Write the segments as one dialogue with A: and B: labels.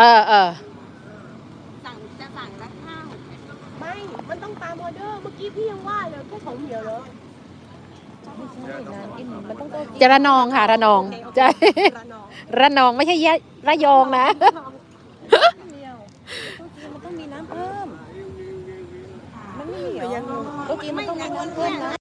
A: เออเออ
B: สั่งจะสั่งละข้าว
C: ไม่ มันต้องตามออเดอร์ เมื่อกี้พี่ยังว่าเลยแค่ของเดียวเลย
A: จะระนองค่ะระนองใช่
C: ระนอง
A: ระนองไม่ใช่ยะระยองนะ
C: เดียวมันต้องมีน้ำเพิ่มมันไม่มีเหรอเมื่อกี้มันต้องมีน้ำเพิ่มนะ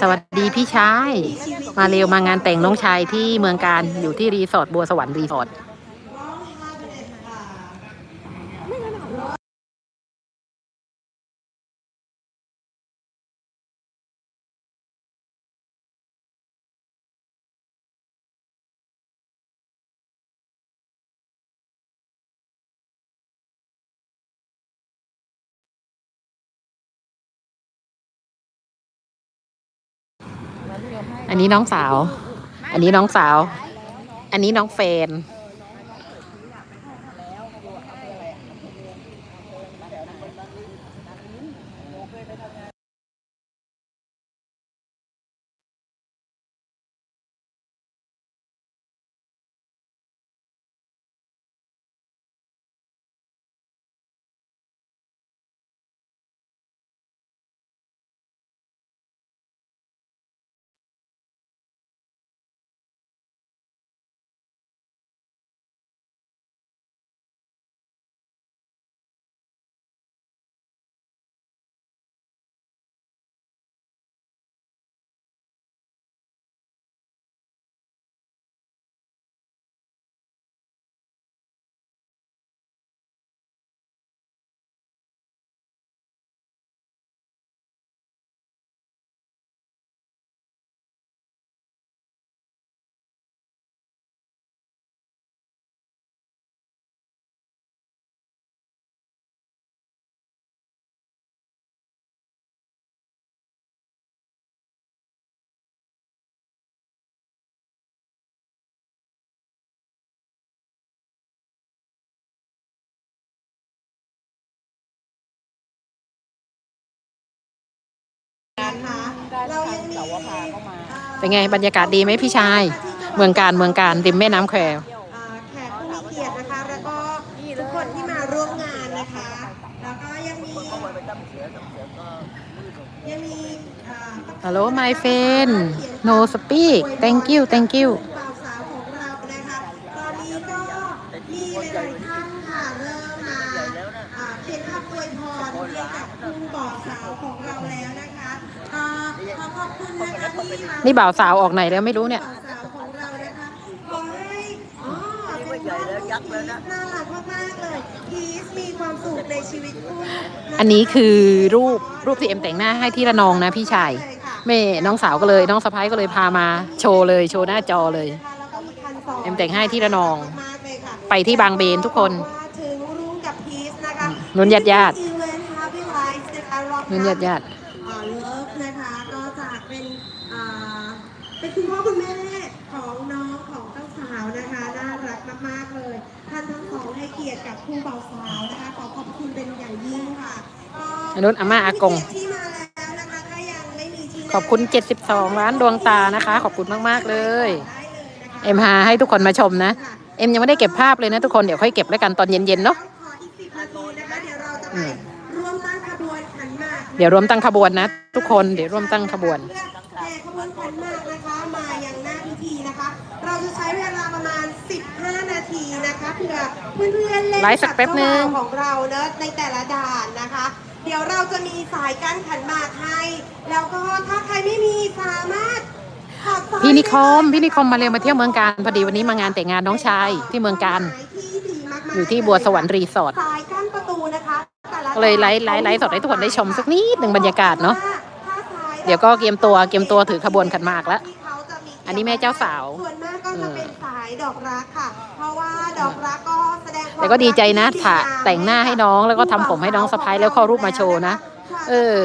C: สวั
A: สดีพี่ชาย มาเร็วมางานแต่งน้องชายที่เมืองการอยู่ที่รีสอร์ทบัวสวรรค์รีสอร์ท อันนี้น้องสาว อันนี้น้องสาว อันนี้น้องแฟน
C: เรายังมี
A: เป็นไงบรรยากาศดีไหมพี่ชาย เมืองการเมืองการริมแม่น้ำแคว
C: อ่าแขกผู้มีเกียรตินะคะ แล้วก็ทุกคนที่มาร่วมงานนะคะ แล้วก็ยังมียังมีอ่า
A: ฮัลโหล my friend no speak thank you thank you
C: บ่าวสาวของเรานะคะ ตอนนี้ก็มีหลายๆท่านค่ะเริ่มมาอ่าเขียนคำอวยพรเรียกกับคุณบ่าวสาวของเราแล้วนะคะอ่าขอขอบคุณนะคะที่มา
A: นี่บ่าวสาวออกไหนแล้วไม่รู้เนี่ย
C: บ่าวสาวของเรานะคะขอให้อ๋อเป็นครอบครัวที่น่ารักมากๆเลยพีชมีความสุขในชีวิตคู่ะคะ
A: อันนี้คือรูปรูปที่เอ็มแต่งหน้าให้ที่ระนองนะพี่ชายแม่น้องสาวก็เลย น้องสะพ้ายก็เลยพามาโชว์เลย โชว์หน้าจอเลยเอ็มแต่งให้ที่ระนองไปที่บางเบนทุกคน
C: ถึงรุ้งกับพีชนะคะ
A: นุ่นญาติญาติ
C: อีเวนต์ Happy Lives นะคะรอบ
A: นุ่นญาติญาติ
C: อ่าเลิฟนะคะก็จะ เป็นอ่าเป็นคุณพ่อคุณแม่ของน้องของเจ้าสาวนะคะน่ารักมากๆเลยท่านทั้งสองให้เกียรติกับคู่บ่าวสาวนะคะขอขอบคุณเป็นอย่างยิ่งค่ะก็
A: อันนู้นอาม่าอากง
C: ที่มาแล้วนะคะถ้ายังไม่มีที่นั่ง
A: ขอบคุณ 72 ล้านดวงตานะคะ ขอบคุณมากๆเลย
C: ได้เลยนะคะ
A: เอ็มหาให้ทุกคนมาชมนะ เอ็มยังไม่ได้เก็บภาพเลยนะทุกคนเดี๋ยวค่อยเก็บแล้วกันตอนเย็นๆเนาะ
C: ขออีกสิบนาทีนะคะเดี๋ยวเราจะไป
A: ดี๋ยวรวมตั้งขบวนนะ ทุกคนเดี๋ยวร่วมตั้งขบวน
C: เพื่อแห่ขบวนขันหมากนะคะมายังหน้าพิธีนะคะ เราจะใช้เวลาประมาณ 15 นาทีนะคะเพื่อเพื่อนๆเล่น
A: ไลฟ์สักแป๊บนึง
C: กับเจ้าบ่าวของเราเนอะในแต่ละด่านนะคะ เดี๋ยวเราจะมีสายกั้นขันหมากให้แล้วก็ถ้าใครไม่มีสามารถ
A: พี่นิคมพี่นิคมมาเร็วมาเที่ยวเมืองการพอดีวันนี้มางานแต่งงานน้องชายที่เมืองการอยู่ที่บัวสวรรค์รีสอร์ท
C: สายกั้นประตูนะคะแต่ะ
A: ก็เลยไลฟ์ไลฟ์ไลฟ์สดให้ทุกคนได้ชมสักนิดหนึ่งบรรยากาศเนาะ
C: ถ้าซ้าย
A: เดี๋ยวก็เตรียมตัวเตรียมตัวถือขบวนขันหมากแล้ว
C: ที่เขาจะมี
A: อันนี้แม่เจ้าสาว
C: ส่วนมากก็จะเป็นสายดอกรักค่ะ เพราะว่าดอกรักก็แสดงความ
A: แต่ก็ดีใจนะ
C: รั
A: ถ่า
C: ที่ดีงม
A: แต่งหน้าให้น้องแล้วก็ทำผมให้น้องสะพ้ายแล้วเข้ารูปมาโชว์นะ เออ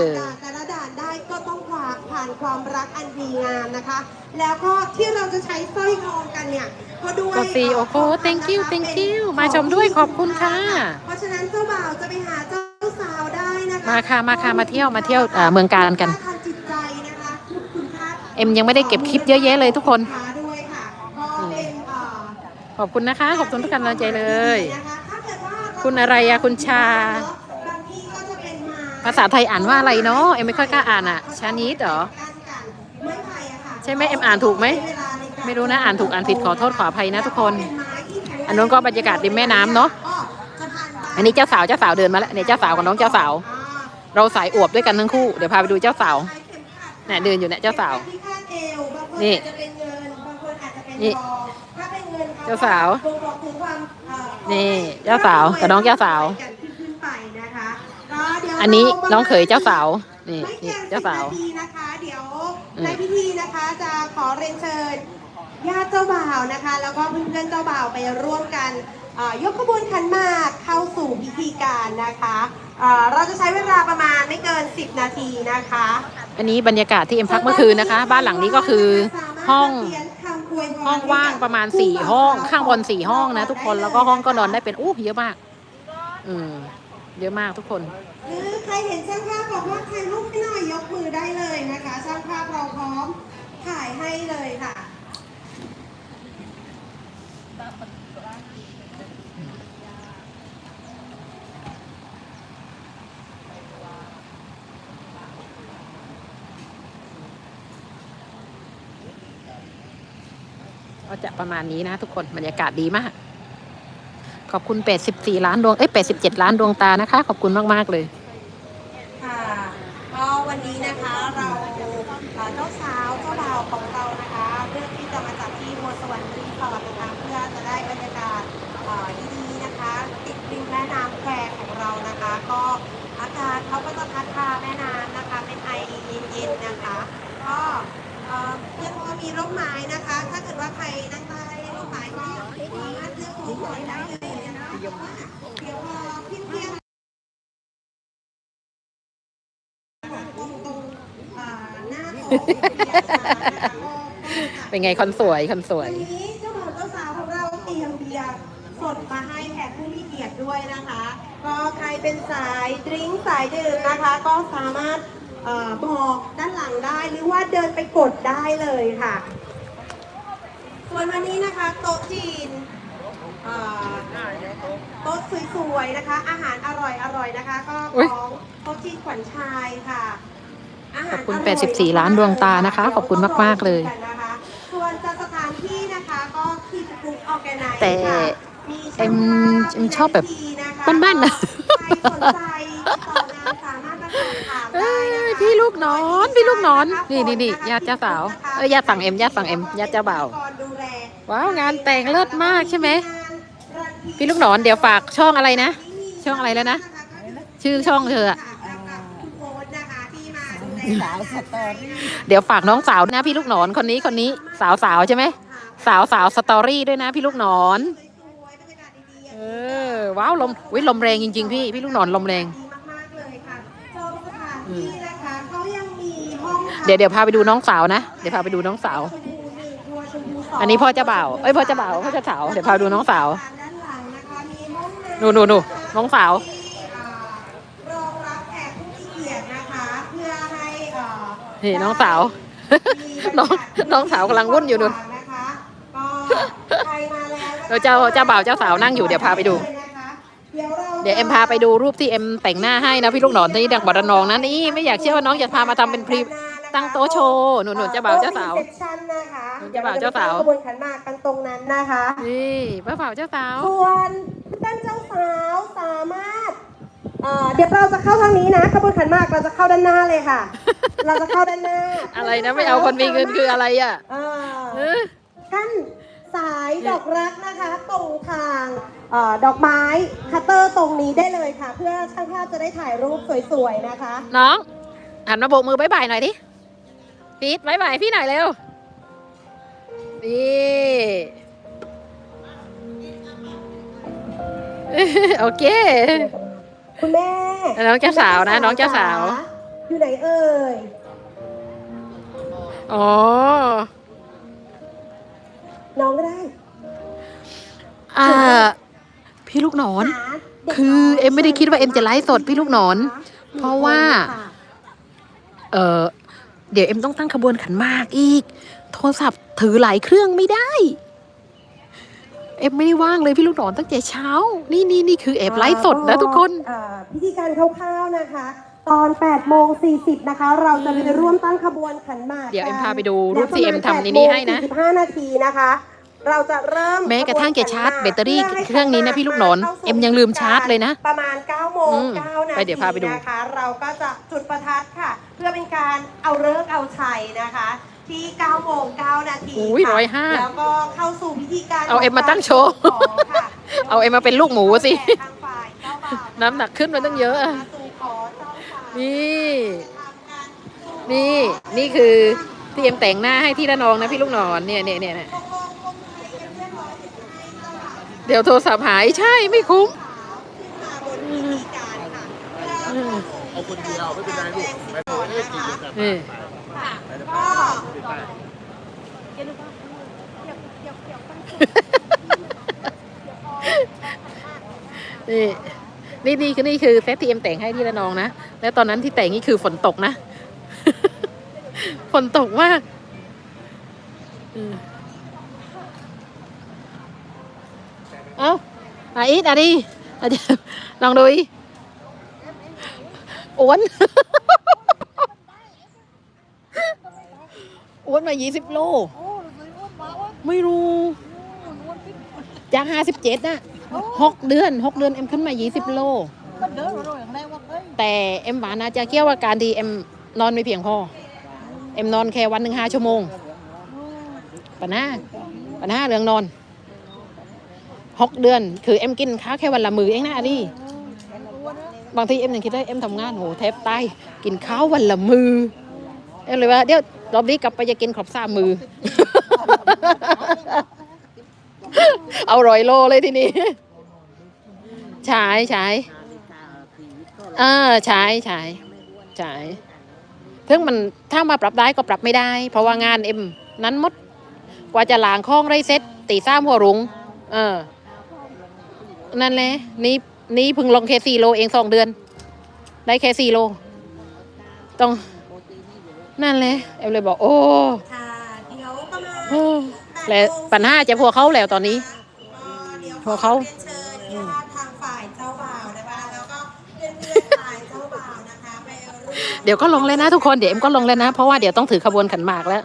C: ความรักอันดีงามนะคะ แล้วก็ที่เราจะใช้สร้อยทองกันเนี่ยก็ด้วย
A: ก็ซีโอ้โห thank you thank you มาชมด้วยขอบคุณค่ะ
C: เพราะฉะนั้นเจ้าบ่าวจะไปหาเจ้าสาวได้นะคะ
A: มาค่ะมาค่ะมาเที่ยวมาเที่ยวอ่าเมืองการกัน
C: ทางจิตใจนะคะคุณค่า
A: เอ็มยังไม่ได้เก็บคลิปเยอะแยะเลยทุกคน
C: ค้าด้วยค่ะก็เป็นเอ่อ
A: ขอบคุณนะคะ ขอบคุณทุกกำลังใจเลย
C: นะคะถ้าเกิดว่า
A: คุณอะไรอะคุณชา
C: บางทีก็จะเป็นมา
A: ภาษาไทยอ่านว่าอะไรเนาะ เอ็มไม่ค่อยกล้าอ่านอะชานิดเหรอ
C: ไม้ไผ่อะค่ะ
A: ใช่ไหมเอ็มอ่านถูกไหม ไม่รู้นะอ่านถูกอ่านผิดขอโทษขออภัยนะทุกคน อันนู้นก็บรรยากาศริมแม่น้ำเนาะอันนี้เจ้าสาวเจ้าสาวเดินมาแล้วเนี่ยเจ้าสาวกับน้องเจ้าสาว เราสายอวบด้วยกันทั้งคู่เดี๋ยวพาไปดูเจ้าสาว
C: เนี่
A: ยเดินอยู่เนี่ยเจ้าสาว
C: นี่เป็นเงินบางคนอาจจะเป็น
A: นี่
C: ทองถ้าเจ้า
A: สาวนี่เจ้าสาวกับน้องเจ้าสาว อันนี้น้องเขยเจ้าสาวนี่นี่
C: เจ้า
A: สาว
C: 10นทีนะคะเดี๋ยว
A: อืม
C: ในพิธีนะคะจะขอเรียนเชิญญาติเจ้าบ่าวนะคะ แล้วก็เพื่อนๆเจ้าบ่าวไปร่วมกันเอ่อยกขบวนขันหมากเข้าสู่พิธีการนะคะเอ่อเราจะใช้เวลาประมาณไม่เกิน 10 นาทีนะคะ
A: อันนี้บรรยากาศที่เอ็มพักเมื่อคืนนะคะ บ้านหลังนี้ก็คือห้อง ห้องว่างประมาณสี่ห้อง ข้างบนสี่ห้องนะทุกคนแล้วก็ห้องก็นอนได้เป็นอู้เยอะมากอืม เยอะมากทุกคน
C: หรือใครเห็นช่างภาพบอกว่าถ่ายรูปให้หน่อยยกมือได้เลยนะคะ ช่างภาพเราพร้อมถ่ายให้เลยค่ะ
A: ก็จะประมาณนี้นะทุกคนบรรยากาศดีมาก ขอบคุณ 84 ล้านดวง เอ้ย 87 ล้านดวงตานะคะ ขอบคุณมาก ๆ เลย
C: ค่ะก็วันนี้นะคะเราเอ่อเจ้าสาวเจ้าบ่าวของเรานะคะเลือกที่จะมาจัดที่บัวสวรรค์รีสอร์ทนะคะเพื่อจะได้บรรยากาศเอ่อดีๆนะคะ ติดริมแม่น้ำแควของเรานะคะ ก็อากาศเขาก็จะพัดพาแม่น้ำนะคะ เป็นไอเย็นๆนะคะ ก็เอ่อยังพอมีร่มไม้นะคะ ถ้าเกิดว่าใครนั่งใต้ร่มไม้ก็สามารถเลือกของขวัญได้เลยนะคะเดี๋ยวพอเที่ยงๆ ตรงตรงอ่าหน้าของ เป็
A: นไงคนสวยคนสวย วั
C: นนี้เจ้าบ่าวเจ้าสาวของเราเตรียมเบียร์สดมาให้แขกผู้มีเกียรติด้วยนะคะ ก็ใครเป็นสายดริ้งสายดื่มนะคะ ก็สามารถเอ่อบอกด้านหลังได้หรือว่าเดินไปกดได้เลยค่ะ ส่วนวันนี้นะคะโต๊ะจีนเอ่อโต๊ะสวยๆนะคะ อาหารอร่อยๆนะคะ ก็
A: อุ๊ย
C: ของโต๊ะจีนขวัญชายค่ะ
A: ขอบคุณ
C: ร่ย
A: 84 ล้านดวงตานะคะ ขอบคุณมาก ๆ เลย
C: ส่วนจะสถานที่นะคะก็ที่กรุ๊ปออแกไนซ์
A: แต่
C: ค่ะ
A: เอ็มเอ็มชอบแบบ
C: มี
A: บ้านๆนะ
C: ใครสนใจติดต่องานสามารถมาสอบถาม
A: เอ้
C: ได้นะ
A: ย
C: คะ
A: พี่ลูกนอน พี่ลูกนอน นี่นี่นี่ญาติเจ้าสาวเอ้ยญาติฝั่งเอ็มญาติฝั่งเอ็มญาติเจ้าบ่าว
C: ดูแล
A: ว้าวงานแต่งเลิศมากใช่ไหมพี่ลูกหนอนเดี๋ยวฝากช่องอะไรนะ ช่องอะไรแล้วนะ ชื่อช่องเธออะ
C: คุณโอ๊ตนะคะที่มาดูแล
B: สาวสตอรี่
A: เดี๋ยวฝากน้องสาวนะพี่ลูกหนอนคนนี้คนนี้สาวสาวใช่ไหมสาวสาวสตอรี่ด้วยนะพี่ลูกหนอน
C: สวยๆบรรยากาศดีๆ
A: เออว้าวลมวิลมแรงจริง ๆ พี่พี่ลูกหนอนลมแรง
C: ดีมากๆเลยค่ะชมสถานที่นะคะเขายังมีห้องพัก
A: เดี๋ยวเดี๋ยวพาไปดูน้องสาวนะเดี๋ยวพาไปดูน้องสาว
C: ชมพูหนึ่งตัวชมพูสง
A: อันนี้พ่อเจ้าบ่าวเอ้ยพ่อเจ้าบ่าวพ่อเจ้าสาวเดี๋ยวพาไปดูน้องสาว
C: ด้านหลังนะคะมีห้องำ
A: นู่นนู่นนู่นน้องสาว
C: ที่อ่ารองรับแขกผู้มีเกียรตินะคะ เพื่อให้เอ่อ
A: นี่น้องสาว น้องน้องสาวกำลังวุ่นอยู่นู่น
C: นะคะก็ใครมาแล้วนะคะ
A: เออเจ้าเจ้าบ่าวเจ้าสาวนั่งอยู่เดี๋ยวพาไปดู
C: เดี๋ยวรา
A: เดี๋ยวเอ็มพาไปดูรูปที่เอ็มแต่งหน้าให้นะพี่ลูกหนอนที่ดังบัตรนองนะนี่ไม่อยากเชื่อว่าน้องจะพามาทำเป็นพรีตั้งโต๊ะโชว์หนุนๆเจ้าบ่าวเจ้าสาว
C: โต๊ะ reception นะคะ
A: เจ้าบ่าวเจ้าสาว
C: ดี๋ยรจะไปตั้งขบวนขันหมากกันตรงนั้นนะคะ
A: นี่ป้าบ่าวเจ้าสาว
C: ส่วนท่านเจ้าสาวสามารถเอ่อเดี๋ยวเราจะเข้าทางนี้นะขบวนขันหมากเราจะเข้าด้านหน้าเลยค่ะ เราจะเข้าด้านหน้า
A: อะไรนะไม่เอาคนมีเงินคืออะไรอะ
C: เอ
A: เอ
C: อ
A: อ
C: กั้นสายดอกรักนะคะ ตรงทางเอ่อดอกไม้คัตเตอร์ตรงนี้ได้เลยค่ะ เพื่อช่างภาพจะได้ถ่ายรูปสวยๆนะคะ
A: น้องหันมาโบกมือบายบายหน่อยดิพีทบายบายพี่หน่อยเร็วนี่โอเค
C: คุณแม่
A: น้องเจ้าสาวนะน้องเจ้าสาว
C: อยู่ไหนเอ่ย
A: อ๋อ
C: น้องก็ได้
A: อ่า พี่ลูกหนอน
C: หาด็ก
A: คือเอ็มไม่ได้คิดว่าเอ็มจะไลฟ์สดพี่ลูกหนอน เพราะว่า เออเดี๋ยวเอ็มต้องตั้งขบวนขันหมากอีก โทรศัพท์ถือหลายเครื่องไม่ได้ เอ็มไม่ได้ว่างเลยพี่ลูกหนอนตั้งแต่เช้า นี่นี่นี่คือเอ็มไลฟ์สดนะทุกคน
C: อ่าพิธีการคร่าวๆนะคะ ตอน8โมง40นะคะ เราจะไปร่วมตั้งขบวนขันหมาก
A: เดี๋ยวเอ็ม
C: กัน
A: พาไปดูรูป
C: และ
A: ที่เอ็มทำในนี้ให้นะ
C: 8โมง45นาทีนะคะ เราจะเริ่ม
A: แม้กระทั่งแกชาร์จ
C: ขบวนขันหมก
A: แบตเตอรี่
C: พื่ให้
A: เครื่องนี้นะพี่ลูกหนอน
C: ข้าสู่
A: เอ็มยังลืมชาร์จเลยนะ
C: ประมาณ9โมง
A: อืม
C: 9นา
A: ไป
C: ที
A: เดี๋ยวพาไปดู
C: นะคะเราก็จะจุดประทัดค่ะ เพื่อเป็นการเอาเลิกษ์เอาชัยนะคะที่9โมง9นาที
A: อุ้ย
C: ค่ะ
A: ร้อยห้า
C: แล้วก็เข้าสู่พิธีการ
A: เอาเอ็มมาตั้งโชว์
C: ของค่ะ
A: เอาเอ็มมาเป็นลูกหมูสิ
C: ทางฝ่ายเจ้าบ่าว
A: น้ำหนักขึ้นมาตั้งเยอะ นี่
C: ทำการสู่
A: นี่นี่คือที่เอ็มแต่งหน้าให้ที่ระนองนะพี่ลูกหนอนเนี่ยเนี่ยเนี่ยเนี่ย
C: ตกลงคนไทยกันเรียบร้อยเสร็จให้เจ้าบ่าว
A: เดี๋ยวโทรศัพท์หายใช่ไม่คุ้ม
C: มาบนพิธีการค่ะ
A: อืม
D: เอาคนเดียวไม่เป็นไรลูกไม่เป็นไรจริงๆแต่
A: นี่
C: ค่ะก็
A: นี่ นี่นี่คือนี่คือเซตที่เอ็มแต่งให้ที่ระนองนะ แล้วตอนนั้นที่แต่งนี่คือฝนตกนะ ฝนตกมากอืมเอาอาอีทอะดิอะเดี๋ยวลองดูอีอ้วนอ้วนมายี่สิบโล ไม่รู้จากห้าสิบเจ็ดน่ะ หกเดือนหกเดือนเอ็มขึ้นมายี่สิบโลแต่เอ็มหวานอาจจะเกี่ยวกับการที่เอ็มนอนไม่เพียงพอ เอ็มนอนแค่วันหนึ่งห้าชั่วโมง ปัญหาปัญหาเรื่องนอนหกเดือน คือเอ็มกินข้าวแค่วันละมือเองนะอาดีบางทีเอ็มยังคิดได้เอ็มทำงานโหแทบตายกินข้าววันละมือเอ็มเลยว่าเดี๋ยวรอบนี้กลับไปจะกินครบสามมือ เอาร้อยโลเลยทีนี้ใช่ใช่เออใช่ใช่ใช่ซึ่งมันถ้ามาปรับได้ก็ปรับไม่ได้ เพราะว่างานเอ็มนั้นหมดกว่าจะล้างคลองไรเซ็ตตีซ้ำหัวรุง เออ นั่นแหละนี่นี่เพึ่งลงแค่สี่โลเองสองเดือน ได้แค่สี่โล ต้อง นั่นเลยเอ็มเลยบอก โอ้
C: ค่ะเดี๋ยวประมาณ
A: โอ้ แล้วปัญหาจะพวกเขาแล้วตอนนี้
C: ก็เดี๋ยว
A: พวกเขา
C: รียนเชิญญาติทางฝ่ายเจ้าบ่าวนะคะแล้วก็เพื่อนๆฝ่ายเจ้าบ่าวนะคะไปร่วม
A: เดี๋ยวก็ลงเลยนะทุกคนเดี๋ยวเอ็มก็ลงเลยนะ เพราะว่าเดี๋ยวต้องถือขบวนขันหมากแล้ว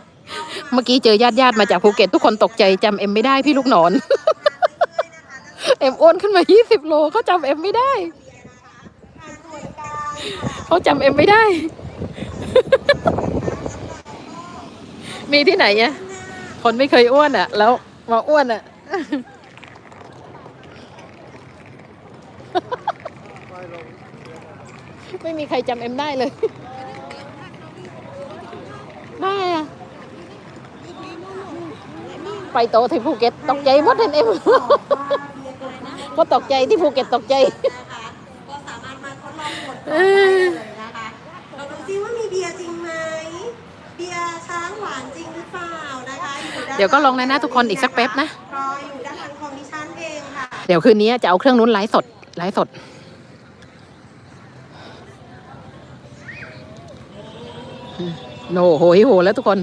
A: เมื่อกี้เจอญาติญาติๆมาจากภูเก็ตทุกคนตกใจจำเอ็มไม่ได้พี่ลูกหนอน เอ็มอ้วนขึ้นมา 20 โลเขาจำเอ็มไม่ได้
C: การตรวจการค่ะ
A: เขาจำเอ็มไม่ได้ มีที่ไหนอะ คนไม่เคยอ้วนอะแล้วมาอ้วนอะไม่มีใครจำเอ็มได้เลยไม่อะไปโตที่ภูเก็ตตกใจหมดเห็นเอ็มก็ตกใจที่ภูเก็ตตกใจ
C: ก็สามารถมาทดลองกดก่อนได้ เดี๋ยว
A: ก็ลงเลยนะทุกคนอีกสักแป๊บนะ
C: รออยู่ด้านหลังของดิฉันเองค่ะ
A: เดี๋ยวคืนนี้จะเอาเครื่องนู้นไลฟ์สดไลฟ์สด โนโหยโหแล้วทุกคน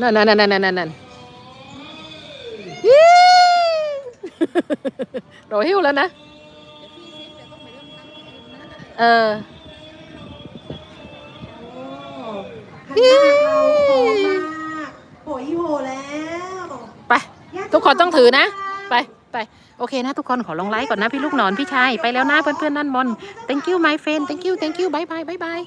A: นั่นนั่นนั่นนั่นนั่นนั่นยี่โรยหิวแล้วนะ เออ
C: โอ้ขนาดเราโหมากโหยโหแล้ว
A: ไป ทุกคนต้องถือนะ ไปไปโอเคนะทุกคนขอลงไลค์ก่อนนะพี่ลูกหนอนพี่ชาย ไปแล้วนะเพื่อนๆนั่นบอล thank you my friend thank you thank you bye bye bye bye